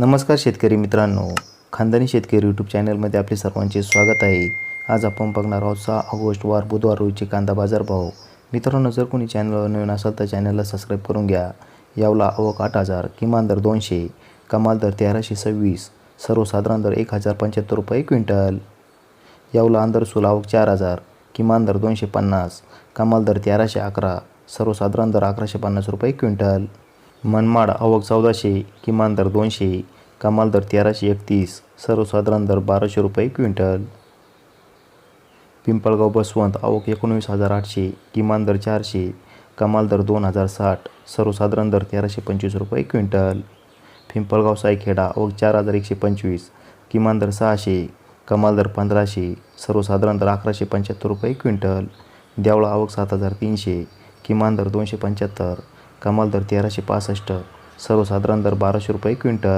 नमस्कार शेतकरी मित्रांनो. खानदानी शेतकरी यूट्यूब चॅनलमध्ये आपले सर्वांचे स्वागत आहे. आज आपण बघणार आहोत सहा ऑगस्ट वार बुधवार रोजीचे कांदा बाजार भाव. मित्रांनो जर कोणी चॅनलवर नवीन असेल तर चॅनलला सबस्क्राईब करून घ्या. यावला आवक आठ हजार किमान दर दोनशे कमाल दर तेराशे सव्वीस सर्वसाधारण दर एक हजार पंच्याहत्तर रुपये क्विंटल. यावला अंदर सुलावक चार हजार किमान दर दोनशे पन्नास कमाल दर तेराशे अकरा सर्वसाधारण दर अकराशे पन्नास रुपये क्विंटल. मनमाड आवक चौदाशे किमान दर दोनशे कमाल दर तेराशे एकतीस सर्वसाधारण दर बाराशे रुपये क्विंटल. पिंपळगाव बसवंत आवक एकोणवीस हजार आठशे किमान दर चारशे कमाल दर दोन हजार साठ सर्वसाधारण दर तेराशे पंचवीस रुपये क्विंटल. पिंपळगाव सायखेडा आवक चार हजार एकशे पंचवीस किमान दर सहाशे कमाल दर पंधराशे सर्वसाधारण दर अकराशे पंच्याहत्तर रुपये क्विंटल. देवळा आवक सात हजार तीनशे किमान दर दोनशे पंच्याहत्तर कमाल दर तेराशे पासष्ट सर्वसाधारण दर बाराशे रुपये क्विंटल.